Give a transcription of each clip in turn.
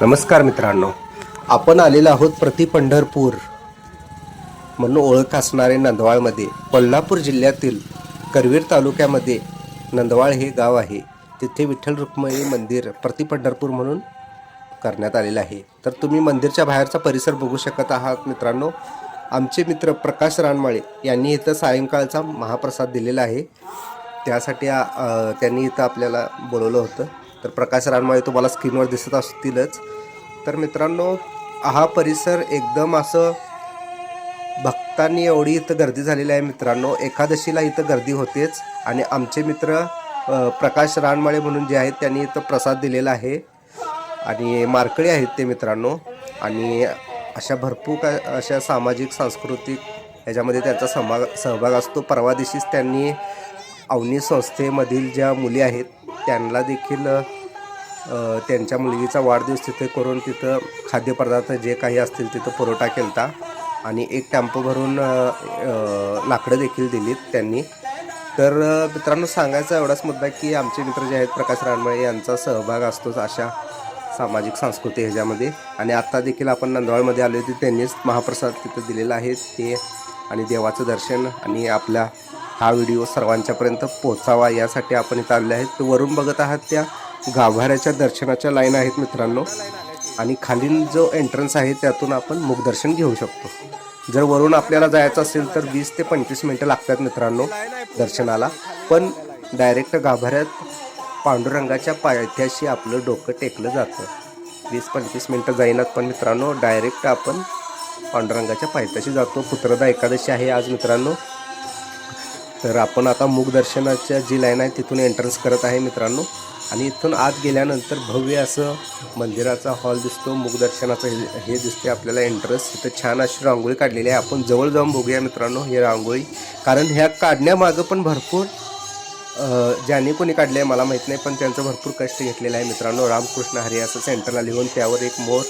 नमस्कार मित्रांनो. आपण आलेलो आहोत प्रति पंढरपूर म्हणून ओळख असणारे नंदवाळमध्ये. कोल्हापूर जिल्ह्यातील करवीर तालुक्यामध्ये नंदवाळ हे गाव आहे. तिथे विठ्ठल रुक्मणी मंदिर प्रति पंढरपूर म्हणून करण्यात आलेलं आहे. तर तुम्ही मंदिरच्या बाहेरचा परिसर बघू शकत आहात मित्रांनो. आमचे मित्र प्रकाश रानमाळे यांनी इथं सायंकाळचा महाप्रसाद दिलेला आहे. त्यासाठी त्यांनी इथं आपल्याला बोलवलं होतं. तर प्रकाश रानमाळे तुम्हाला स्क्रीनवर दिसत असतीलच. तर मित्रांनो हा परिसर एकदम असं भक्तांनी एवढी इथं गर्दी झालेली आहे मित्रांनो. एकादशीला इथं गर्दी होतेच आणि आमचे मित्र प्रकाश रानमाळे म्हणून जे आहेत त्यांनी इथं प्रसाद दिलेला आहे. आणि मारकळी आहेत ते मित्रांनो. आणि अशा भरपूर का अशा सामाजिक सांस्कृतिक ह्याच्यामध्ये त्यांचा सहभाग सहभाग असतो. परवा दिवशीच त्यांनी अवनी संस्थेमधील ज्या मुली आहेत त्यांना देखील त्यांच्या मुलगीचा वाढदिवस तिथे करून तिथं खाद्यपदार्थ जे काही असतील तिथं पुरवठा केला आणि एक टॅम्पो भरून लाकडं देखील दिलीत त्यांनी. तर मित्रांनो सांगायचा एवढाच मुद्दा की आमचे मित्र जे आहेत प्रकाश रानमळे यांचा सहभाग असतोच अशा सामाजिक सांस्कृतिक ह्याच्यामध्ये. आणि आत्ता देखील आपण नंदवाळमध्ये आलो होते त्यांनीच महाप्रसाद तिथं दिलेला आहे ते आणि देवाचं दर्शन आणि आपला हा व्हिडिओ सर्वांच्यापर्यंत पोचावा यासाठी आपण इथं आलेले आहेत वरून बघत आहात त्या गाभाऱ्याच्या दर्शनाच्या लाईन आहेत मित्रांनो. आणि खालील जो एंट्रन्स आहे त्यातून आपण मुखदर्शन घेऊ शकतो. जर वरून आपल्याला जायचं असेल तर वीस ते पंचवीस मिनटं लागतात मित्रांनो दर्शनाला. पण डायरेक्ट गाभाऱ्यात पांडुरंगाच्या पायथ्याशी आपलं डोकं टेकलं जातं. वीस पंचवीस मिनटं जाईनात पण मित्रांनो डायरेक्ट आपण पांडुरंगाच्या पायथ्याशी जातो. पुत्रदा एकादशी आहे आज मित्रांनो. तर आपण आता मुखदर्शनाच्या जी लाईन आहे तिथून एंट्रन्स करत आहे मित्रांनो. आणि इथून आत गेल्यानंतर भव्य असं मंदिराचा हॉल दिसतो. मुखदर्शनाचं हे हे दिसते आपल्याला एंट्रन्स इथं छान अशी रांगोळी काढलेली आहे. आपण जवळ जाऊन बघूया मित्रांनो ही रांगोळी. कारण ह्या काढण्यामागं पण भरपूर ज्याने कोणी काढले आहे मला माहीत नाही पण त्यांचं भरपूर कष्ट घेतलेलं आहे मित्रांनो. रामकृष्ण हरी असं सेंटरला लिहून त्यावर एक मोर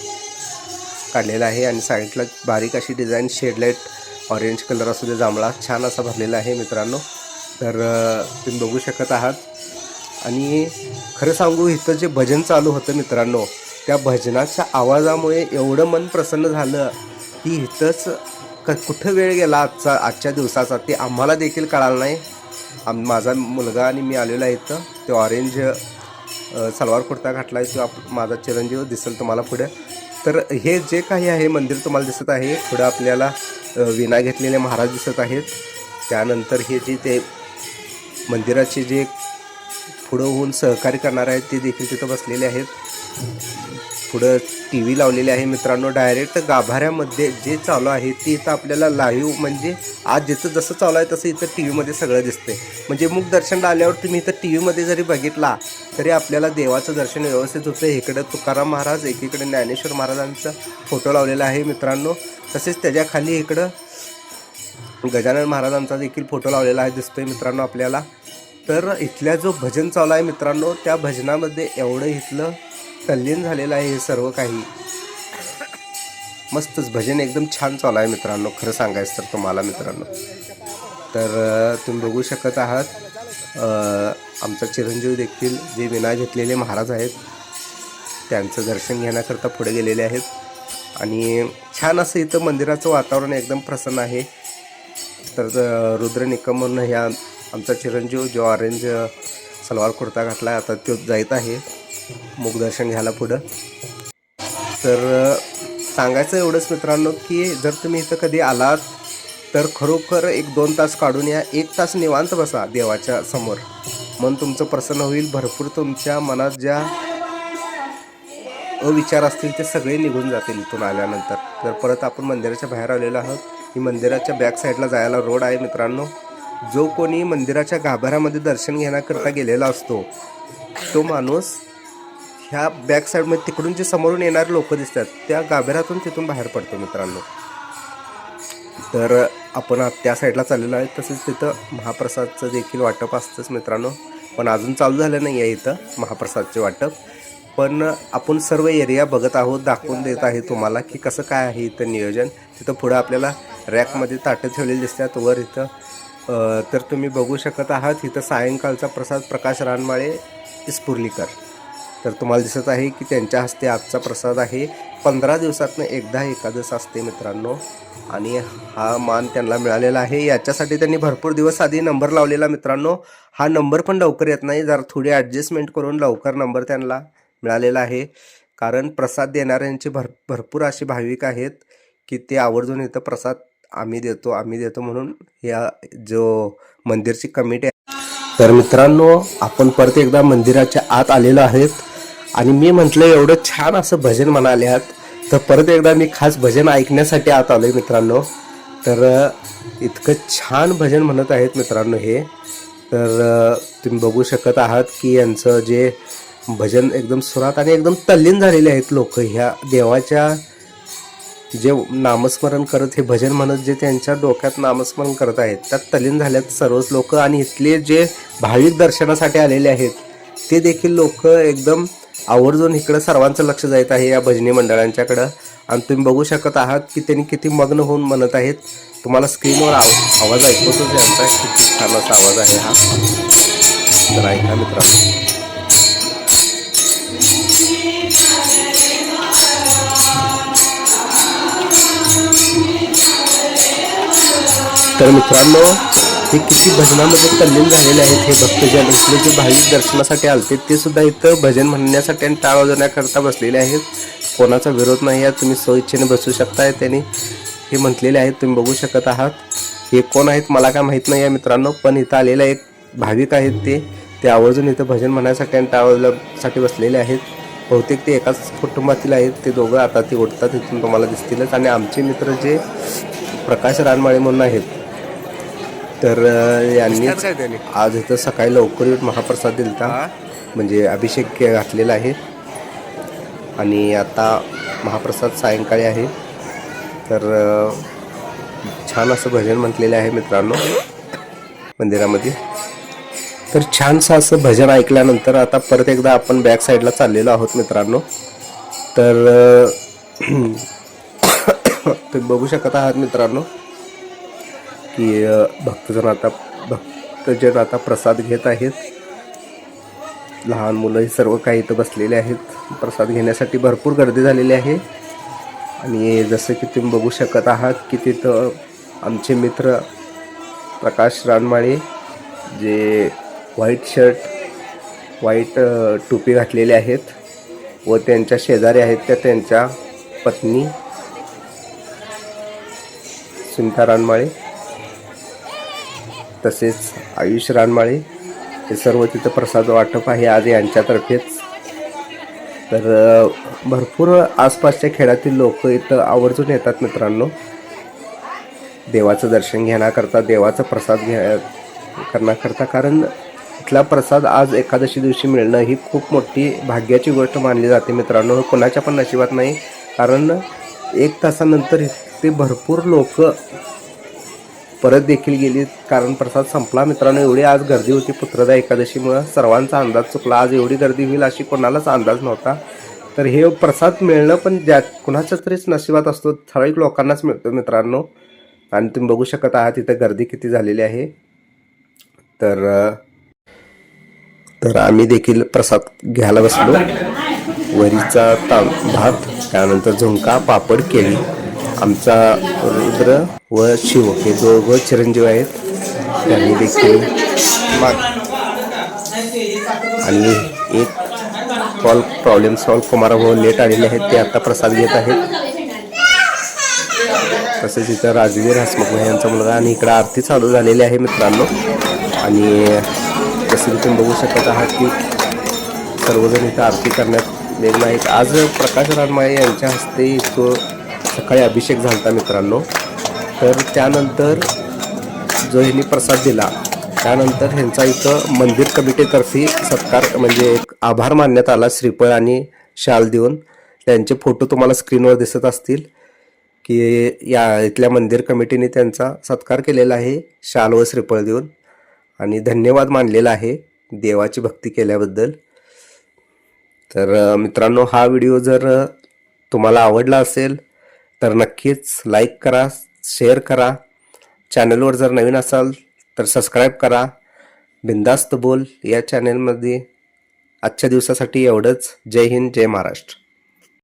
काढलेला आहे आणि साईडला बारीक अशी डिझाईन शेडलाईट ऑरेंज कलर असू दे जांभळा छान असा भरलेला आहे मित्रांनो. तर तुम्ही बघू शकत आहात. आणि खरं सांगू इथं जे भजन चालू होतं मित्रांनो त्या भजनाच्या आवाजामुळे एवढं मन प्रसन्न झालं की इथंच क कुठं वेळ गेला आजचा आजच्या दिवसाचा ते आम्हाला देखील कळालं नाही. आम माझा मुलगा आणि मी आलेलो आहे इथं. ते ऑरेंज सलवार कुर्ता घातला आहे तो आप माझा चिरंजीव दिसेल तुम्हाला पुढे. तर हे जे काही आहे मंदिर तुम्हाला दिसत आहे पुढं आपल्याला विना विणा घेतलेले महाराज दिसत आहेत. त्यानंतर हे जे ते मंदिराचे जे पुढं होऊन सहकार्य करणार आहेत ते देखील तिथं बसलेले आहेत. पुढं टी व्ही लावलेली आहे मित्रांनो. डायरेक्ट गाभाऱ्यामध्ये जे चालू आहे ते इथं आपल्याला लाईव्ह म्हणजे आज जिथं जसं चालू आहे तसं इथं टी व्हीमध्ये सगळं दिसते म्हणजे मुख दर्शनला आल्यावर तुम्ही इथं टी व्हीमध्ये जरी बघितला तरी आपल्याला देवाचं दर्शन व्यवस्थित होतं इकडं तुकाराम महाराज एकीकडे ज्ञानेश्वर महाराजांचा फोटो लावलेला आहे मित्रांनो. तसेच त्याच्याखाली इकडं गजानन महाराजांचा देखील फोटो लावलेला आहे दिसतोय मित्रांनो आपल्याला. तर इथल्या जो भजन चालू आहे मित्रांनो त्या भजनामध्ये एवढं इथलं तल्लीन झालेलं आहे हे सर्व काही. मस्तच भजन एकदम छान चालू आहे मित्रांनो खरं सांगायचं तर तुम्हाला मित्रांनो. तर तुम्ही बघू शकत आहात आमचा चिरंजीव देखील जे विना घेतलेले महाराज आहेत त्यांचं दर्शन घेण्याकरता पुढे गेलेले आहेत. आणि छान असं इथं मंदिराचं वातावरण एकदम प्रसन्न आहे. तर रुद्र निकम म्हणून ह्या आमचा चिरंजीव जो ऑरेंज सलवार कुर्ता घातला आहे आता तो जायत आहे. मुखदर्शन घ्यायला पुढं. तर सांगायचं एवढंच मित्रांनो की जर तुम्ही इथं कधी आलात तर खरोखर एक दोन तास काढून या. एक तास निवांत बसा देवाच्या समोर. मन तुमचं प्रसन्न होईल. भरपूर तुमच्या मनात ज्या अविचार असतील ते सगळे निघून जातील इथून आल्यानंतर. तर परत आपण मंदिराच्या बाहेर आलेलो आहोत. ही मंदिराच्या बॅक साईडला जायला रोड आहे मित्रांनो. जो कोणी मंदिराच्या गाभाऱ्यामध्ये दर्शन घेण्याकरता गेलेला असतो तो माणूस ह्या बॅक साईडमध्ये तिकडून जे समोरून येणारे लोक दिसतात त्या गाभाऱ्यातून तिथून बाहेर पडतो मित्रांनो. तर आपण त्या साईडला चाललेलो आहे. तसेच तिथं महाप्रसादचं देखील वाटप असतंच मित्रांनो. पण अजून चालू झालं नाही आहे इथं महाप्रसादचे वाटप. पण आपण सर्व एरिया बघत आहोत दाखवून देत आहे तुम्हाला की कसं काय आहे इथं नियोजन. तिथं पुढं आपल्याला रॅकमध्ये ताटं ठेवलेली दिसतात. वर इथं तर तुम्ही बघू शकत आहात इथं सायंकाळचा प्रसाद प्रकाश रानमाळे इस्पुर्लीकर तर तुम्हाला दिसत आहे की त्यांच्या हस्ते आजचा प्रसाद आहे. पंधरा दिवसातनं एकदा एकादश असते मित्रांनो आणि हा मान त्यांना मिळालेला आहे. याच्यासाठी त्यांनी भरपूर दिवस आधी नंबर लावलेला मित्रांनो. हा नंबर पण लवकर येत नाही जर थोडी ॲडजस्टमेंट करून लवकर नंबर त्यांना मिळालेला आहे. कारण प्रसाद देणाऱ्यांचे भर भरपूर असे भाविक आहेत की ते आवर्जून इथं प्रसाद आम्ही देतो आम्ही देतो म्हणून या जो मंदिरची कमिटी आहे. तर मित्रांनो आपण परत एकदा मंदिराच्या आत आलेलो आहेत. आणि मी म्हटलं एवढं छान असं भजन म्हणाले आहात. तर परत एकदा मी खास भजन ऐकण्यासाठी आत आलोय मित्रांनो. तर इतकं छान भजन म्हणत आहेत मित्रांनो हे. तर तुम्ही बघू शकत आहात की यांचं जे भजन एकदम सुरात आणि एकदम तल्लीन झालेले आहेत लोक ह्या देवाच्या जे नामस्मरण करत हे भजन म्हणत जे त्यांच्या डोक्यात नामस्मरण करत आहेत त्यात तलीन झाल्यात सर्वच लोक आणि इथले जे भाविक दर्शनासाठी आलेले आहेत ते देखील लोक एकदम आवर्जून इकडं सर्वांचं लक्ष जायत आहे या भजनी मंडळांच्याकडं. आणि तुम्ही बघू शकत आहात की त्यांनी किती मग्न होऊन म्हणत आहेत. तुम्हाला स्क्रीनवर आव आवाज ऐकवतोच यांचा किती छान असा आवाज आहे हा. तर ऐका मित्रांनो. तर मित्रांनो हे किती भजनामध्ये तल्लीन झालेले आहेत हे भक्तजन. इथले जे भाविक दर्शनासाठी आलते ते सुद्धा इथं भजन म्हणण्यासाठी आणि टाळ वाजवण्याकरता बसलेले आहेत. कोणाचा विरोध नाही आहे तुम्ही स्वइच्छेने बसू शकताय त्यांनी हे म्हटलेले आहेत तुम्ही बघू शकत आहात. हे कोण आहेत मला काय माहीत नाही आहे मित्रांनो पण इथं आलेले एक भाविक आहेत ते. ते आवर्जून इथं भजन म्हणण्यासाठी आणि टाळ बसलेले आहेत. बहुतेक ते एकाच कुटुंबातील आहेत ते दोघं आता ते उठतात इथून तुम्हाला दिसतीलच. आणि आमचे मित्र जे प्रकाश रानमाळे म्हणून आहेत तर यांनी आज इथं सकाळी लवकर येऊन महाप्रसाद दिलता. म्हणजे अभिषेक के- घातलेला आहे. आणि आता महाप्रसाद सायंकाळी आहे. तर छान असं भजन म्हटलेलं आहे मित्रांनो मंदिरामध्ये. तर छानसं असं भजन ऐकल्यानंतर आता परत एकदा आपण बॅक साईडला चाललेलो आहोत मित्रांनो. तर तुम्ही बघू शकत आहात मित्रांनो. की भक्तजन आता भक्तजन आता प्रसाद घेत आहेत. लहान मुलं हे सर्व काही इथं बसलेले आहेत. प्रसाद घेण्यासाठी भरपूर गर्दी झालेली आहे. आणि जसं की तुम्ही बघू शकत आहात की तिथं आमचे मित्र प्रकाश रानमाळे जे व्हाईट शर्ट व्हाईट टोपी घातलेले आहेत व त्यांच्या शेजारी आहेत त्या त्यांच्या पत्नी सुनीता रानमाळे. तसेच आयुष रानमाळे हे सर्व तिथं प्रसाद वाटप आहे आज यांच्यातर्फेच. तर भरपूर आसपासच्या खेळातील लोक इथं आवर्जून येतात मित्रांनो. देवाचं दर्शन घेण्याकरता देवाचा प्रसाद घ्या करण्याकरता कारण इथला प्रसाद आज एकादशी दिवशी मिळणं ही खूप मोठी भाग्याची गोष्ट मानली जाते मित्रांनो. कोणाच्या पण नशिबात नाही कारण एक तासानंतर ते भरपूर लोक परत देखील गेली. कारण प्रसाद संपला. मित्रांनो एवढी आज गर्दी होती पुत्रदा एकादशीमुळं. सर्वांचा अंदाज चुकला. आज एवढी गर्दी होईल अशी कोणालाच अंदाज नव्हता. तर हे प्रसाद मिळणं पण ज्या कुणाच्या तरीच नशिबात असतो ठराविक लोकांनाच मिळतो मित्रांनो. आणि तुम्ही बघू शकत आहात इथं गर्दी किती झालेली आहे. तर तर आम्ही देखील प्रसाद घ्यायला बसलो. वरीचा तां भात त्यानंतर झुणका पापड केळी. आमचा रुद्र व शिव हे दोघं चिरंजीव आहेत. त्यांनी देखील आणि एक कॉल प्रॉब्लेम सॉल्व कुमाराभाऊ लेट आलेले आहेत ते आता प्रसाद घेत आहेत. तसेच इथं राजवीर हसमुख भाई यांचा मुलगा आणि इकडं आरती चालू झालेली आहे मित्रांनो. आणि जसं की तुम्ही बघू शकत आहात की सर्वजण इथं आरती करण्यात वेगळं आहेत. आज प्रकाश रानमाळे यांच्या हस्ते इथं सकाळी अभिषेक झाला होता मित्रांनो. तर त्यानंतर जो ह्यांनी प्रसाद दिला त्यानंतर ह्यांचा इथं मंदिर कमिटीतर्फे सत्कार म्हणजे एक आभार मानण्यात आला श्रीफळ आणि शाल देऊन. त्यांचे फोटो तुम्हाला स्क्रीनवर दिसत असतील की या इथल्या मंदिर कमिटीने त्यांचा सत्कार केलेला आहे शाल व श्रीफळ देऊन. आणि धन्यवाद मानलेला आहे देवाची भक्ती केल्याबद्दल. तर मित्रांनो हा व्हिडिओ जर तुम्हाला आवडला असेल तर नक्कीच लाईक करा शेअर करा. चॅनलवर जर नवीन असाल तर सबस्क्राईब करा. बिंदास्त बोल या चॅनलमध्ये आजच्या दिवसासाठी एवढंच. जय हिंद जय महाराष्ट्र.